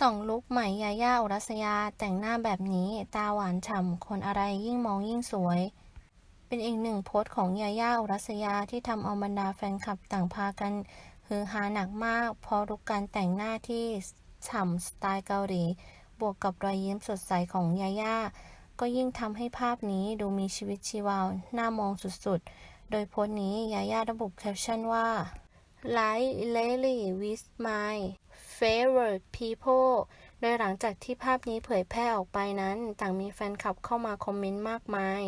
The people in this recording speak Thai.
ส่องลุคใหม่ยาย่าอุรัสยาแต่งหน้าแบบนี้ ตาหวานฉ่ำคนอะไรยิ่งมองยิ่งสวย เป็นอีกหนึ่งโพสต์ของยาย่าอุรัสยาที่ทำเอาบรรดาแฟนคลับต่างพากันฮือฮาหนักมากเพราะลุคการแต่งหน้าที่ฉ่ำสไตล์เกาหลี บวกกับรอยยิ้มสดใสของยาย่าก็ยิ่งทำให้ภาพนี้ดูมีชีวิตชีวาน่ามองสุดๆ โดยโพสต์นี้ยาย่าระบุแคปชั่นว่า Like lately with my favorite people โดยหลังจากที่ภาพนี้เผยแพร่ออกไปนั้น ต่างมีแฟนคลับเข้ามาคอมเมนต์มากมาย